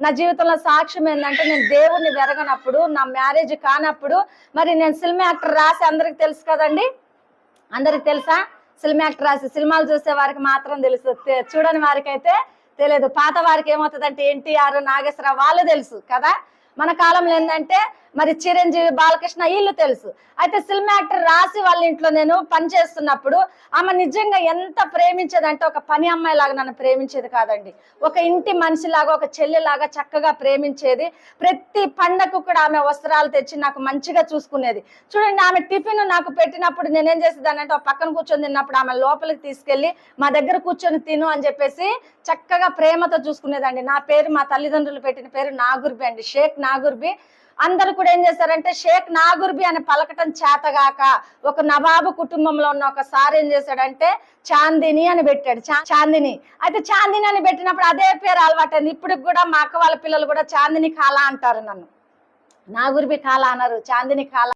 నా జీవితంలో సాక్ష్యం ఏంటంటే నేను దేవుడిని వెరగనప్పుడు నా మ్యారేజ్ కానప్పుడు మరి నేను సినిమా యాక్టర్ రాసి అందరికి తెలుసు కదండి? అందరికి తెలుసా? సినిమా యాక్టర్ రాసి సినిమాలు చూసే వారికి మాత్రం తెలుసు. చూడని వారికైతే తెలియదు. పాత వారికి ఏమవుతుందంటే ఎన్టీఆర్ నాగేశ్వరరావు వాళ్ళు తెలుసు కదా? మన కాలంలో ఏంటంటే మరి చిరంజీవి బాలకృష్ణ వీళ్ళు తెలుసు. అయితే సినిమా యాక్టర్ రాసి వాళ్ళ ఇంట్లో నేను పని చేస్తున్నప్పుడు ఆమె నిజంగా ఎంత ప్రేమించేదంటే ఒక పని అమ్మాయి లాగా నన్ను ప్రేమించేది కాదండి. ఒక ఇంటి మనిషిలాగా ఒక చెల్లెలాగా చక్కగా ప్రేమించేది. ప్రతి పండగకు కూడా ఆమె వస్త్రాలు తెచ్చి నాకు మంచిగా చూసుకునేది. చూడండి ఆమె టిఫిన్ నాకు పెట్టినప్పుడు నేనేం చేసేదాన్ని అంటే పక్కన కూర్చొని తిన్నప్పుడు ఆమె లోపలికి తీసుకెళ్ళి మా దగ్గర కూర్చొని తిను అని చెప్పేసి చక్కగా ప్రేమతో చూసుకునేదండి. నా పేరు మా తల్లిదండ్రులు పెట్టిన పేరు నాగుర్బి అండి. షేక్ నాగుర్బి. అందరు కూడా ఏం చేశారంటే షేక్ నాగుర్బి అని పలకటం చేతగాక ఒక నవాబు కుటుంబంలో ఉన్న ఒకసారి ఏం చేశాడంటే చాందిని అని పెట్టాడు. చా- చాందిని. అయితే చాందిని అని పెట్టినప్పుడు అదే పేరు అలవాటైంది. ఇప్పటికి కూడా మా అక్క వాళ్ళ పిల్లలు కూడా చాందిని కాలా అంటారు నన్ను. నాగుర్బి కాలా అన్నారు. చాందిని కాలా